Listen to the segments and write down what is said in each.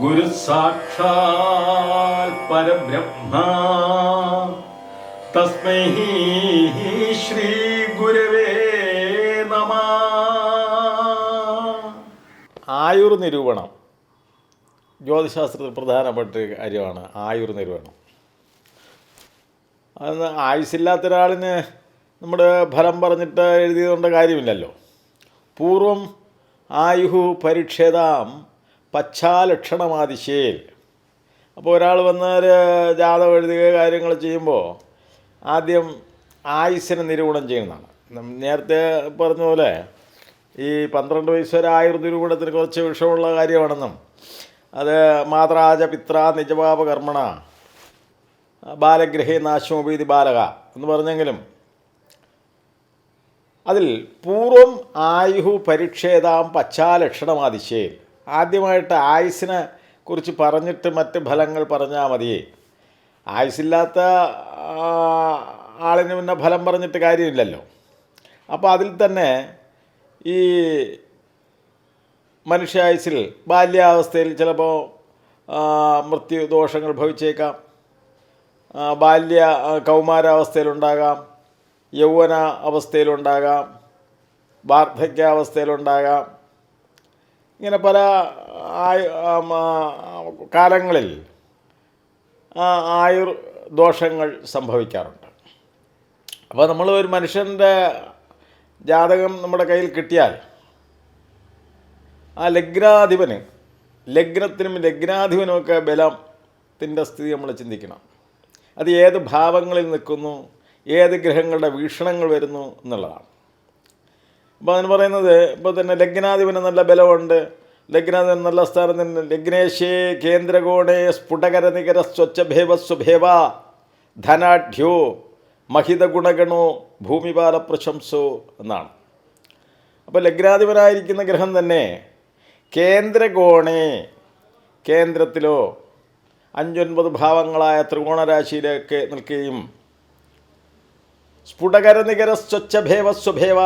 ഗുരു परब्रह्मा तस्मै ഗുരവേ നമ. ആയുർ നിരൂപണം. ജ്യോതിശാസ്ത്രത്തിൽ പ്രധാനപ്പെട്ട കാര്യമാണ് ആയുർ നിരൂപണം. അന്ന് ആയുസ്സില്ലാത്ത ഒരാളിന് നമ്മുടെ ഫലം പറഞ്ഞിട്ട് എഴുതിയതുകൊണ്ട് കാര്യമില്ലല്ലോ. പൂർവം ആയുഹു പരിക്ഷേതാം പശ്ചാലക്ഷണമാതിശേൽ അപ്പോൾ ഒരാൾ വന്നാൽ ജാതകം എഴുതുക കാര്യങ്ങൾ ചെയ്യുമ്പോൾ ആദ്യം ആയുസ്സിനെ നിരൂപണം ചെയ്യുന്നതാണ്. നേരത്തെ പറഞ്ഞ പോലെ ഈ പന്ത്രണ്ട് വയസ്സ് വരെ ആയുർ നിരൂപണത്തിന് കുറച്ച് വിഷമുള്ള കാര്യമാണെന്നും അത് മാതൃരാജ പിത്ര നിജപാപ കർമ്മണ ബാലഗ്രഹേ നാശമോപീതി ബാലക എന്ന് പറഞ്ഞെങ്കിലും അതിൽ പൂർവം ആയുഹു പരിക്ഷേതാം പശ്ചാലക്ഷണമാതിശേൽ ആദ്യമായിട്ട് ആയുസിനെ കുറിച്ച് പറഞ്ഞിട്ട് മറ്റ് ഫലങ്ങൾ പറഞ്ഞാൽ മതിയേ. ആയുസില്ലാത്ത ആളിന് പിന്നെ ഫലം പറഞ്ഞിട്ട് കാര്യമില്ലല്ലോ. അപ്പോൾ അതിൽ തന്നെ ഈ മനുഷ്യായുസിൽ ബാല്യാവസ്ഥയിൽ ചിലപ്പോൾ മൃത്യു ദോഷങ്ങൾ ഭവിച്ചേക്കാം. ബാല്യ കൗമാരാവസ്ഥയിലുണ്ടാകാം. യൗവന അവസ്ഥയിലുണ്ടാകാം വാർദ്ധക്യാവസ്ഥയിലുണ്ടാകാം. ഇങ്ങനെ പല കാലങ്ങളിൽ ആയുർ ദോഷങ്ങൾ സംഭവിക്കാറുണ്ട്. അപ്പോൾ നമ്മൾ ഒരു മനുഷ്യന്റെ ജാതകം നമ്മുടെ കയ്യിൽ കിട്ടിയാൽ ആ ലഗ്നാധിപന് ലഗ്നത്തിനും ലഗ്നാധിപനുമൊക്കെ ബലത്തിന്റെ സ്ഥിതി നമ്മൾ ചിന്തിക്കണം. അത് ഏത് ഭാവങ്ങളിൽ നിൽക്കുന്നു? ഏത് ഗ്രഹങ്ങളുടെ വീക്ഷണങ്ങൾ വരുന്നു എന്നുള്ളതാണ്. അപ്പോൾ അതിന് പറയുന്നത് ഇപ്പോൾ തന്നെ ലഗ്നാധിപന് നല്ല ബലമുണ്ട്. ലഗ്നാധിപൻ നല്ല സ്ഥാനം തന്നെ ലഗ്നേശേ കേന്ദ്രകോണേ സ്ഫുടകര നികര സ്വച്ഛഭേവ സ്വഭേവ ധനാഢ്യോ മഹിത ഗുണഗണോ ഭൂമിപാല പ്രശംസോ എന്നാണ്. അപ്പോൾ ലഗ്നാധിപനായിരിക്കുന്ന ഗ്രഹം തന്നെ കേന്ദ്രകോണേ കേന്ദ്രത്തിലോ അഞ്ചൊൻപത് ഭാവങ്ങളായ ത്രികോണരാശിയിലൊക്കെ നിൽക്കുകയും സ്ഫുടകര നികര സ്വച്ഛഭേവ സ്വഭേവ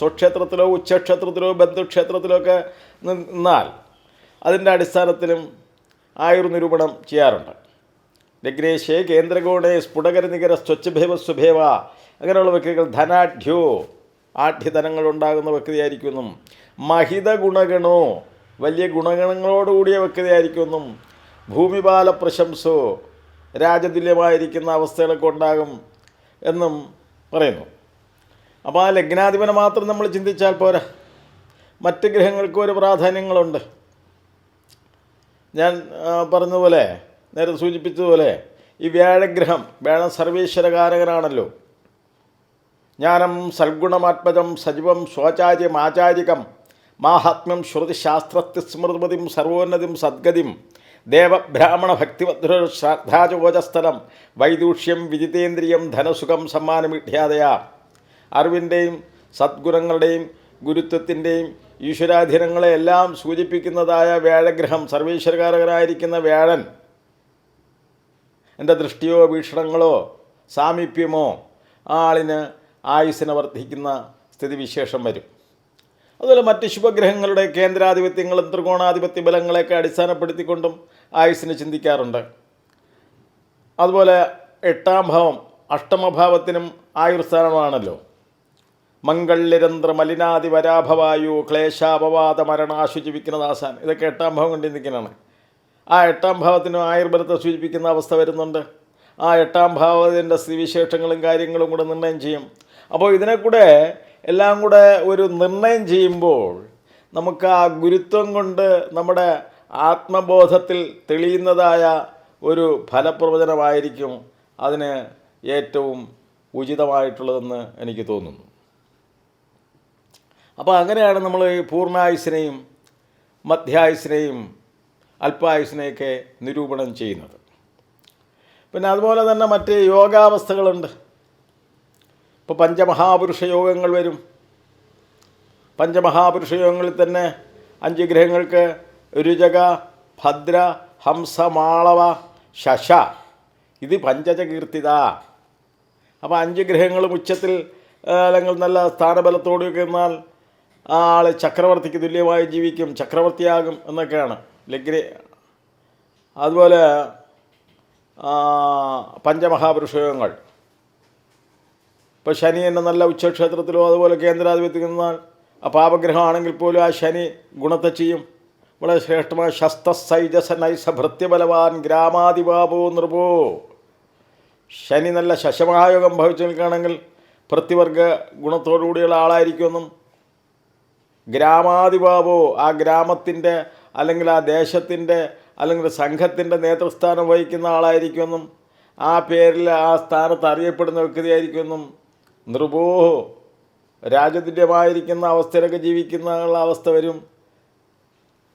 സ്വക്ഷേത്രത്തിലോ ഉച്ചക്ഷേത്രത്തിലോ ബന്ധുക്ഷേത്രത്തിലോ ഒക്കെ നിന്നാൽ അതിന്റെ അടിസ്ഥാനത്തിലും ആയുർ നിരൂപണം ചെയ്യാറുണ്ട്. ലഗ്നേശേ കേന്ദ്രകോണേ സ്ഫുടകര നികര സ്വച്ഛഭേവ സ്വഭേവ അങ്ങനെയുള്ള വ്യക്തികൾ ധനാഢ്യോ ആഢ്യധനങ്ങൾ ഉണ്ടാകുന്ന വ്യക്തിയായിരിക്കുമെന്നും മഹിത ഗുണഗണോ വലിയ ഗുണഗണങ്ങളോടുകൂടിയ വ്യക്തിയായിരിക്കുമെന്നും ഭൂമിപാല പ്രശംസോ രാജതുല്യമായിരിക്കുന്ന അവസ്ഥകളൊക്കെ ഉണ്ടാകും എന്നും പറയുന്നു. അപ്പോൾ ആ ലഗ്നാധിപനെ മാത്രം നമ്മൾ ചിന്തിച്ചാൽ പോരാ. മറ്റ് ഗ്രഹങ്ങൾക്കും ഒരു പ്രാധാന്യങ്ങളുണ്ട്. ഞാൻ പറഞ്ഞതുപോലെ നേരത്തെ സൂചിപ്പിച്ചതുപോലെ ഈ വ്യാഴഗ്രഹം വ്യാഴം സർവീശ്വരകാരകനാണല്ലോ. ജ്ഞാനം സൽഗുണമാത്മജം സജീവം സ്വാചാര്യം ആചാരികം മാഹാത്മ്യം ശ്രുതിശാസ്ത്രത്തി സ്മൃതിമതിം സർവോന്നതിം സദ്ഗതിം ദേവബ്രാഹ്മണ ഭക്തിമധുര ശ്രദ്ധാചോജസ്ഥലം വൈദൂഷ്യം വിജിതേന്ദ്രിയം ധനസുഖം സമ്മാനമിഠ്യാതയ അറിവിന്റെയും സദ്ഗുണങ്ങളുടെയും ഗുരുത്വത്തിന്റെയും ഈശ്വരാധീനങ്ങളെയെല്ലാം സൂചിപ്പിക്കുന്നതായ വ്യാഴഗ്രഹം സർവീശ്വരകാരകനായിരിക്കുന്ന വ്യാഴൻ. എന്റെ ദൃഷ്ടിയോ വീക്ഷണങ്ങളോ സാമീപ്യമോ ആ ആളിന് ആയുസ്സിനെ വർദ്ധിക്കുന്ന സ്ഥിതിവിശേഷം വരും. അതുപോലെ മറ്റ് ശുഭഗ്രഹങ്ങളുടെ കേന്ദ്രാധിപത്യങ്ങളും ത്രികോണാധിപത്യ ബലങ്ങളെയൊക്കെ അടിസ്ഥാനപ്പെടുത്തിക്കൊണ്ടും ആയുസ്സിനെ ചിന്തിക്കാറുണ്ട്. അതുപോലെ എട്ടാം ഭാവം അഷ്ടമഭാവത്തിനും ആയുർസ്ഥാനമാണല്ലോ. മംഗള്യരന്ത്ര മലിനാദി വരാഭവായു ക്ലേശാപവാദ മരണാശു ജീവിക്കുന്നദാസാൻ ഇതൊക്കെ എട്ടാം ഭാവം കൊണ്ട് ചിന്തിക്കുന്നതാണ് ആ എട്ടാം ഭാവത്തിനും ആയുർബലത്തെ സൂചിപ്പിക്കുന്ന അവസ്ഥ വരുന്നുണ്ട്. ആ എട്ടാം ഭാവത്തിന്റെ സ്ഥിതിവിശേഷങ്ങളും കാര്യങ്ങളും കൂടെ നിർണയം ചെയ്യും. അപ്പോൾ ഇതിനെ കൂടെ എല്ലാം കൂടെ ഒരു നിർണയം ചെയ്യുമ്പോൾ നമുക്ക് ആ ഗുരുത്വം കൊണ്ട് നമ്മുടെ ആത്മബോധത്തിൽ തെളിയുന്നതായ ഒരു ഫലപ്രവചനമായിരിക്കും അതിന് ഏറ്റവും ഉചിതമായിട്ടുള്ളതെന്ന് എനിക്ക് തോന്നുന്നു. അപ്പോൾ അങ്ങനെയാണ് നമ്മൾ ഈ പൂർണായുസിനെയും മധ്യായുസിനെയും അല്പായുസിനെയൊക്കെ നിരൂപണം ചെയ്യുന്നത്. പിന്നെ അതുപോലെ തന്നെ മറ്റ് യോഗാവസ്ഥകളുണ്ട്. ഇപ്പോൾ പഞ്ചമഹാപുരുഷ യോഗങ്ങൾ വരും. പഞ്ചമഹാപുരുഷ യോഗങ്ങളിൽ തന്നെ അഞ്ച് ഗ്രഹങ്ങൾക്ക് രുചക ഭദ്ര ഹംസമാളവ ശശ. ഇത് പഞ്ചജ കീർത്തിത അപ്പോൾ അഞ്ച് ഗ്രഹങ്ങളും ഉച്ചത്തിൽ അല്ലെങ്കിൽ നല്ല സ്ഥാനബലത്തോടെയൊക്കെ എന്നാൽ ആ ആൾ ചക്രവർത്തിക്ക് തുല്യമായി ജീവിക്കും ചക്രവർത്തിയാകും എന്നൊക്കെയാണ്. ലഗ്രി അതുപോലെ പഞ്ചമഹാപുരുഷയോഗങ്ങൾ ഇപ്പോൾ ശനി എന്നെ നല്ല ഉച്ചക്ഷേത്രത്തിലോ അതുപോലെ കേന്ദ്രാധിപത്യത്തിൽ നിന്നാൽ ആ പാപഗ്രഹമാണെങ്കിൽ പോലും ആ ശനി ഗുണത്തെ ചെയ്യും. വളരെ ശ്രേഷ്ഠമായ ശസ്തസൈജസ നൈസ ഭൃത്യബലവാൻ ഗ്രാമാതിപാപോ നൃപോ. ശനി നല്ല ശശമഹായോഗം ഭവിച്ചു നിൽക്കുകയാണെങ്കിൽ ഭൃത്യവർഗ ഗുണത്തോടുകൂടിയുള്ള ആളായിരിക്കുമെന്നും ഗ്രാമാതിപാപോ ആ ഗ്രാമത്തിന്റെ അല്ലെങ്കിൽ ആ ദേശത്തിന്റെ അല്ലെങ്കിൽ സംഘത്തിന്റെ നേതൃസ്ഥാനം വഹിക്കുന്ന ആളായിരിക്കുമെന്നും ആ പേരിൽ ആ സ്ഥാനത്ത് അറിയപ്പെടുന്ന വ്യക്തിയായിരിക്കുമെന്നും നൃപോ രാജതുല്യമായിരിക്കുന്ന അവസ്ഥയിലൊക്കെ ജീവിക്കുന്ന അവസ്ഥ വരും.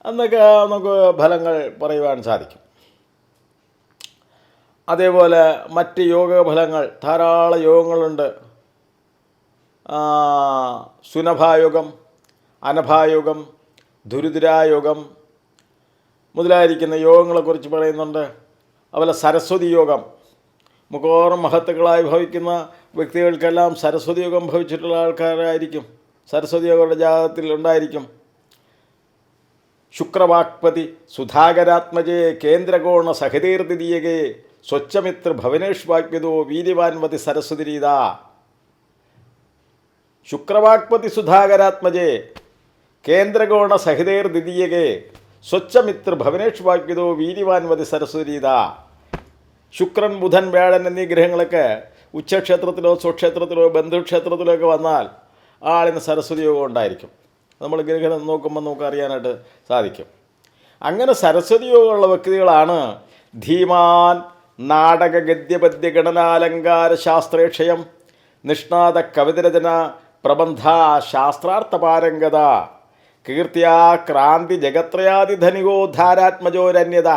എന്നൊക്കെ നമുക്ക് ഫലങ്ങൾ പറയുവാൻ സാധിക്കും. അതേപോലെ മറ്റ് യോഗ ഫലങ്ങൾ ധാരാളം യോഗങ്ങളുണ്ട്. സുനഭായോഗം അനഭായോഗം ദുരിദ്രായോഗം മുതലായിരിക്കുന്ന യോഗങ്ങളെക്കുറിച്ച് പറയുന്നുണ്ട്. അതുപോലെ സരസ്വതി യോഗം. മുഖോറും മഹത്തുക്കളായി ഭവിക്കുന്ന വ്യക്തികൾക്കെല്ലാം സരസ്വതി യോഗം ഭവിച്ചിട്ടുള്ള ആൾക്കാരായിരിക്കും. സരസ്വതി യോഗയുടെ ജാതത്തിൽ ഉണ്ടായിരിക്കും. ശുക്രവാക്പതി സുധാകരാത്മജേ കേന്ദ്രകോണ സഹതീർദിതീയകേ സ്വച്ഛമിത്ര ഭവനേഷ്വാക്യതോ വീര്യവാൻവതി സരസ്വതിരീത ശുക്രവാക്പതി സുധാകരാത്മജേ കേന്ദ്രകോണ സഹിതേർ ദ്വിതീയകേ സ്വച്ഛമിത്ര ഭവനേഷ്വാക്യതോ വീര്യവാൻവതി സരസ്വതി രീത ശുക്രൻ ബുധൻ വ്യാഴൻ എന്നീ ഗ്രഹങ്ങളൊക്കെ ഉച്ചക്ഷേത്രത്തിലോ സ്വക്ഷേത്രത്തിലോ ബന്ധുക്ഷേത്രത്തിലോ ഒക്കെ വന്നാൽ ആളിന് സരസ്വതി യോഗം ഉണ്ടായിരിക്കും. നമ്മൾ ഗ്രഹണം നോക്കുമ്പോൾ നമുക്ക് അറിയാനായിട്ട് സാധിക്കും. അങ്ങനെ സരസ്വതി യോഗമുള്ള വ്യക്തികളാണ് ധീമാൻ നാടക ഗദ്യപദ്യ ഗണനാലങ്കാര ശാസ്ത്രേക്ഷയം നിഷ്ണാത കവിതരചന പ്രബന്ധ ശാസ്ത്രാർത്ഥപാരംഗത കീർത്തിയാ ക്രാന്തി ജഗത്രയാതിധനികോ ധാരാത്മജോരന്യത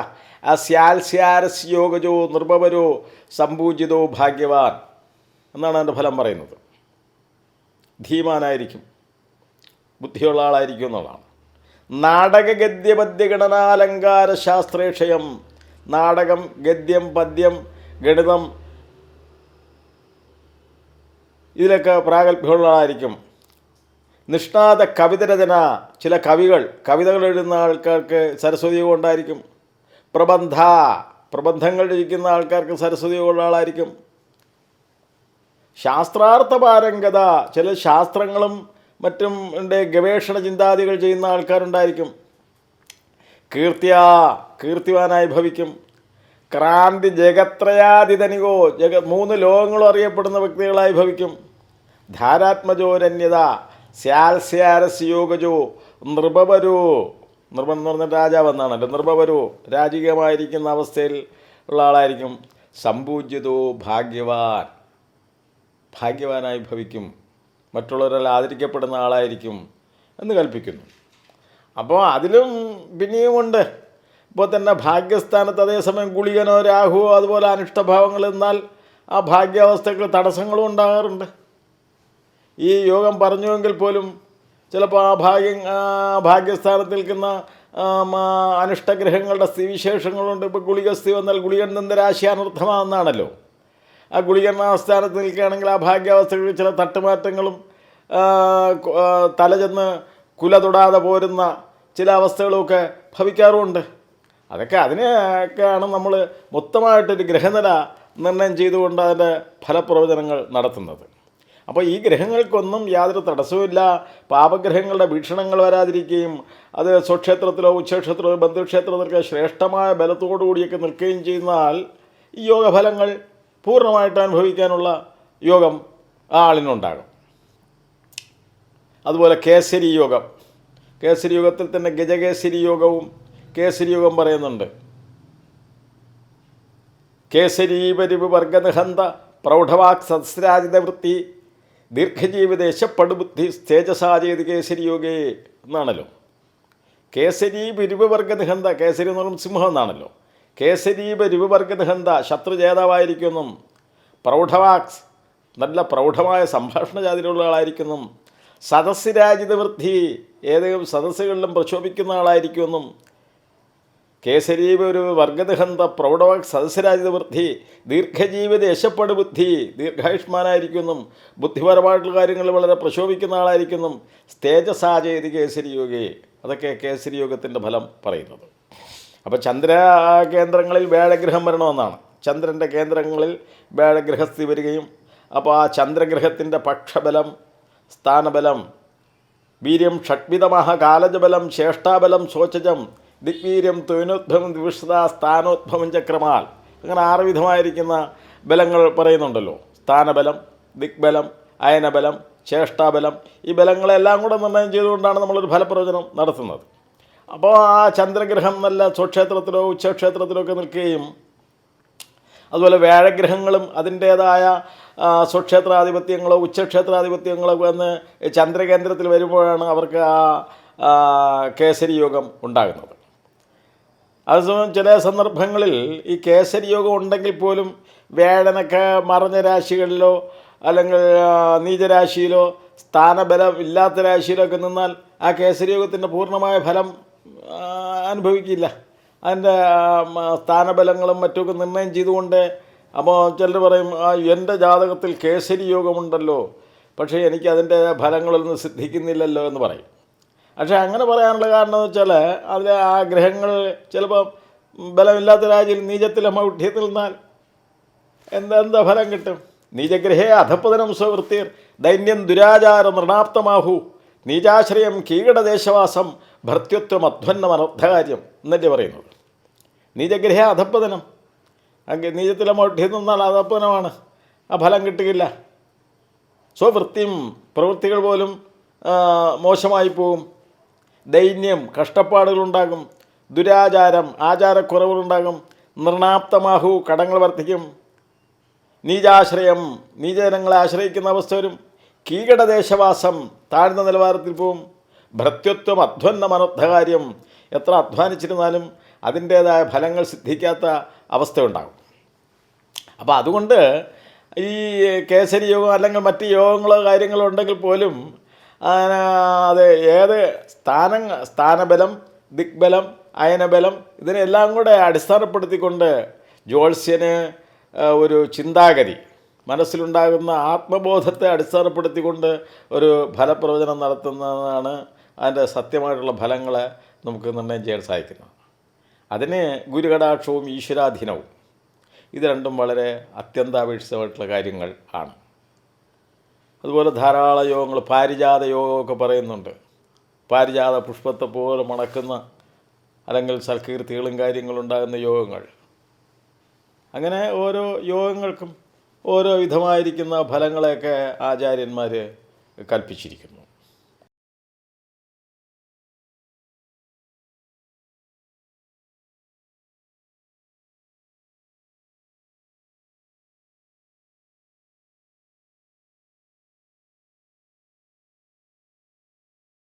അസ്യാൽസ്യാരസ് യോഗജോ നിർഭവരോ സമ്പൂജിതോ ഭാഗ്യവാൻ. എന്നാണ് അതിന്റെ ഫലം പറയുന്നത്. ധീമാനായിരിക്കും. ബുദ്ധിയുള്ള ആളായിരിക്കും എന്നുള്ളതാണ്. നാടക ഗദ്യ പദ്യ ഗണനാലങ്കാര ശാസ്ത്രേക്ഷയം നാടകം ഗദ്യം പദ്യം ഗണിതം ഇതിലൊക്കെ പ്രാഗൽഭ്യമുള്ള ആളായിരിക്കും. നിഷ്ണാത കവിതരചന ചില കവികൾ കവിതകൾ എഴുതുന്ന ആൾക്കാർക്ക് സരസ്വതി കൊണ്ടായിരിക്കും. പ്രബന്ധ പ്രബന്ധങ്ങൾ രചിക്കുന്ന ആൾക്കാർക്ക് സരസ്വതി ഉള്ള ആളായിരിക്കും. ശാസ്ത്രാർത്ഥ പാരംഗത ചില ശാസ്ത്രങ്ങളും മറ്റും ഗവേഷണ ചിന്താദികൾ ചെയ്യുന്ന ആൾക്കാരുണ്ടായിരിക്കും. കീർത്തിയാ കീർത്തിവാനായി ഭവിക്കും. ക്രാന്തി ജഗത്രയാതിധനികോ ജഗ മൂന്ന് ലോകങ്ങളും അറിയപ്പെടുന്ന വ്യക്തികളായി ഭവിക്കും. ധാരാത്മജോരന്യത സ്യാൽസ്യാരസ് യോഗജോ നൃപവരോ നൃപം എന്ന് പറഞ്ഞ രാജാവ് എന്നാണ്. അല്ലെ നൃപവരോ രാജകീയമായിരിക്കുന്ന അവസ്ഥയിൽ ഉള്ള ആളായിരിക്കും. സമ്പൂജ്യതോ ഭാഗ്യവാൻ ഭാഗ്യവാനായി ഭവിക്കും. മറ്റുള്ളവരാൽ ആദരിക്കപ്പെടുന്ന ആളായിരിക്കും എന്ന് കൽപ്പിക്കുന്നു. അപ്പോൾ അതിലും പിന്നെയുമുണ്ട്. ഇപ്പോൾ തന്നെ ഭാഗ്യസ്ഥാനത്ത് അതേസമയം ഗുളികനോ രാഹുവോ അതുപോലെ അനിഷ്ടഭാവങ്ങൾ എന്നാൽ ആ ഭാഗ്യാവസ്ഥകൾ തടസ്സങ്ങളും ഉണ്ടാകാറുണ്ട്. ഈ യോഗം പറഞ്ഞുവെങ്കിൽ പോലും ചിലപ്പോൾ ആ ഭാഗ്യം ഭാഗ്യസ്ഥാനത്ത് നിൽക്കുന്ന അനിഷ്ടഗ്രഹങ്ങളുടെ സ്ഥിതിവിശേഷങ്ങളുണ്ട്. ഇപ്പോൾ ഗുളികസ്ഥി വന്നാൽ ഗുളികൻ നിന്ന് രാശി അനർത്ഥമാണെന്നാണല്ലോ ആ ഗുളികരണ അവസ്ഥാനത്ത് നിൽക്കുകയാണെങ്കിൽ ആ ഭാഗ്യാവസ്ഥകളിൽ ചില തട്ടുമാറ്റങ്ങളും തലചെന്ന് കുല തൊടാതെ പോരുന്ന ചില അവസ്ഥകളുമൊക്കെ ഭവിക്കാറുമുണ്ട്. അതൊക്കെ അതിനെയൊക്കെയാണ് നമ്മൾ മൊത്തമായിട്ടൊരു ഗ്രഹനില നിർണയം ചെയ്തുകൊണ്ട് അതിന്റെ ഫലപ്രവചനങ്ങൾ നടത്തുന്നത്. അപ്പോൾ ഈ ഗ്രഹങ്ങൾക്കൊന്നും യാതൊരു തടസ്സവുമില്ല. പാപഗ്രഹങ്ങളുടെ വീക്ഷണങ്ങൾ വരാതിരിക്കുകയും അത് സ്വക്ഷേത്രത്തിലോ ഉച്ചക്ഷേത്രത്തിലോ ബന്ധുക്ഷേത്രത്തിലൊക്കെ ശ്രേഷ്ഠമായ ബലത്തോടുകൂടിയൊക്കെ നിൽക്കുകയും ചെയ്യുന്നാൽ ഈ യോഗഫലങ്ങൾ പൂർണമായിട്ട് അനുഭവിക്കാനുള്ള യോഗം ആ ആളിനുണ്ടാകും. അതുപോലെ കേസരി യോഗം. കേസരി യോഗത്തിൽ തന്നെ ഗജകേസരി യോഗവും കേസരി യോഗം പറയുന്നുണ്ട്. കേസരീപരിവ് വർഗനിഹന്ത പ്രൗഢവാക് സത്സ്രാജിത വൃത്തി ദീർഘജീവിതേശപ്പെടുബുദ്ധി തേജസാചേത് കേസരി യോഗേ എന്നാണല്ലോ. കേസരി പിരിവ് വർഗനിഹന്ത കേസരി എന്ന് പറയുമ്പോൾ സിംഹം എന്നാണല്ലോ. കേസരി രൂപവർഗദഹന്ത നിഹന്ത ശത്രു ജേതാവായിരിക്കുന്നു പ്രൗഢവാക്സ് നല്ല പ്രൗഢമായ സംഭാഷണ ജാതിയിലുള്ള ആളായിരിക്കുന്നും. സദസ്സിരാജിത രാജിത വൃദ്ധി ഏതെങ്കിലും സദസ്സുകളിലും പ്രക്ഷോഭിക്കുന്ന ആളായിരിക്കുമെന്നും കേസരീപ ഒരു വർഗദഹന്ത പ്രൗഢവാക് സദസ്സരാജിത വൃദ്ധി ദീർഘജീവിത യശപ്പട് ബുദ്ധി ദീർഘായുഷ്മാനായിരിക്കുന്നു. ബുദ്ധിപരമായിട്ടുള്ള കാര്യങ്ങൾ വളരെ പ്രക്ഷോഭിക്കുന്ന ആളായിരിക്കുന്നു. തേജസാചേതി കേസരി യോഗയെ അതൊക്കെ കേസരി യോഗത്തിന്റെ ഫലം പറയുന്നത്. അപ്പോൾ ചന്ദ്ര കേന്ദ്രങ്ങളിൽ വേഴഗ്രഹം വരണമെന്നാണ്. ചന്ദ്രന്റെ കേന്ദ്രങ്ങളിൽ വേഴഗ്രഹസ്ഥി വരികയും അപ്പോൾ ആ ചന്ദ്രഗ്രഹത്തിന്റെ പക്ഷബലം സ്ഥാനബലം വീര്യം ഷഡ്വിധമാഹ കാലജബലം ശ്രേഷ്ഠാബലം ശോചജം ദിഗ്വീര്യം തൊഴിനോദ്ഭവം ദിവിഷത സ്ഥാനോദ്ഭവം ചക്രമാൽ. അങ്ങനെ ആറ് വിധമായിരിക്കുന്ന ബലങ്ങൾ പറയുന്നുണ്ടല്ലോ. സ്ഥാനബലം ദിഗ്ബലം അയനബലം ചേഷ്ടാബലം ഈ ബലങ്ങളെല്ലാം കൂടെ നിർണയം ചെയ്തുകൊണ്ടാണ് നമ്മളൊരു ഫലപ്രവചനം നടത്തുന്നത്. അപ്പോൾ ആ ചന്ദ്രഗ്രഹം നല്ല സ്വക്ഷേത്രത്തിലോ ഉച്ചക്ഷേത്രത്തിലോ ഒക്കെ നിൽക്കുകയും അതുപോലെ വ്യാഴഗ്രഹങ്ങളും അതിന്റേതായ സ്വക്ഷേത്രാധിപത്യങ്ങളോ ഉച്ചക്ഷേത്രാധിപത്യങ്ങളോ വന്ന് ചന്ദ്രകേന്ദ്രത്തിൽ വരുമ്പോഴാണ് അവർക്ക് ആ കേസരി യോഗം ഉണ്ടാകുന്നത്. അതേസമയം ചില സന്ദർഭങ്ങളിൽ ഈ കേസരി യോഗം ഉണ്ടെങ്കിൽ പോലും വ്യാഴനൊക്കെ മറഞ്ഞ രാശികളിലോ അല്ലെങ്കിൽ നീചരാശിയിലോ സ്ഥാനബലം ഇല്ലാത്ത രാശിയിലൊക്കെ നിന്നാൽ ആ കേസരി യോഗത്തിന്റെ പൂർണമായ ഫലം അനുഭവിക്കില്ല. അതിന്റെ സ്ഥാനബലങ്ങളും മറ്റുമൊക്കെ നിർണയം ചെയ്തുകൊണ്ട് അപ്പോൾ ചിലർ പറയും എന്റെ ജാതകത്തിൽ കേസരി യോഗമുണ്ടല്ലോ പക്ഷേ എനിക്ക് അതിന്റെ ഫലങ്ങളൊന്നും സിദ്ധിക്കുന്നില്ലല്ലോ എന്ന് പറയും. പക്ഷേ അങ്ങനെ പറയാനുള്ള കാരണം എന്ന് വെച്ചാൽ അതിൽ ആ ഗ്രഹങ്ങൾ ചിലപ്പോൾ ബലമില്ലാത്ത രാജ്യം നീചത്തിലെ മൗഢ്യത്തിൽ നിന്നാൽ എന്താ ഫലം കിട്ടും? നീചഗ്രഹേ അധപ്പതനം സ്വവൃത്തിർ ദൈന്യം ദുരാചാര നൃണാപ്തമാഹു നീചാശ്രയം കീകടദേശവാസം ഭർത്യത്വം അധ്വന്നമനർത്ഥകാര്യം എന്നല്ലേ പറയുന്നത്? നീചഗ്രഹ അധപ്പതനം. അങ്ങ് നീചത്തിലെ മൊട്ടി നിന്നാൽ അധപ്പതനമാണ്. ആ ഫലം കിട്ടുകയില്ല സ്വവൃത്തിയും പ്രവൃത്തികൾ പോലും മോശമായി പോവും ദൈന്യം കഷ്ടപ്പാടുകളുണ്ടാകും. ദുരാചാരം ആചാരക്കുറവുകളുണ്ടാകും. നിർണാപ്തമാഹു കടങ്ങൾ വർദ്ധിക്കും. നീജാശ്രയം നീചജനങ്ങളെ ആശ്രയിക്കുന്ന അവസ്ഥ വരും. കീകടദേശവാസം താഴ്ന്ന നിലവാരത്തിൽ പോവും. ഭൃത്യത്വം അധ്വന്ന മനോദ്ധകാര്യം എത്ര അധ്വാനിച്ചിരുന്നാലും അതിന്റേതായ ഫലങ്ങൾ സിദ്ധിക്കാത്ത അവസ്ഥയുണ്ടാകും. അപ്പോൾ അതുകൊണ്ട് ഈ കേസരി യോഗം അല്ലെങ്കിൽ മറ്റ് യോഗങ്ങളോ കാര്യങ്ങളോ ഉണ്ടെങ്കിൽ പോലും അത് ഏത് സ്ഥാന സ്ഥാനബലം ദിഗ്ബലം അയനബലം ഇതിനെല്ലാം കൂടെ അടിസ്ഥാനപ്പെടുത്തിക്കൊണ്ട് ജ്യോത്സ്യന് ഒരു ചിന്താഗതി മനസ്സിലുണ്ടാകുന്ന ആത്മബോധത്തെ അടിസ്ഥാനപ്പെടുത്തിക്കൊണ്ട് ഒരു ഫലപ്രവചനം നടത്തുന്നതാണ് അതിന്റെ സത്യമായിട്ടുള്ള ഫലങ്ങൾ നമുക്ക് നിർണയം ചെയ്യാൻ സഹായിക്കുന്നു അതിന് ഗുരുകടാക്ഷവും ഈശ്വരാധീനവും. ഇത് രണ്ടും വളരെ അത്യന്താപേക്ഷിതമായിട്ടുള്ള കാര്യങ്ങൾ ആണ്. അതുപോലെ ധാരാളം യോഗങ്ങൾ പാരിജാത യോഗമൊക്കെ പറയുന്നുണ്ട്. പാരിജാത പുഷ്പത്തെ പോലെ മണക്കുന്ന അല്ലെങ്കിൽ സൽകീർത്തികളും കാര്യങ്ങളുണ്ടാകുന്ന യോഗങ്ങൾ. അങ്ങനെ ഓരോ യോഗങ്ങൾക്കും ഓരോ വിധമായിരിക്കുന്ന ഫലങ്ങളെയൊക്കെ ആചാര്യന്മാർ കൽപ്പിച്ചിരിക്കുന്നു.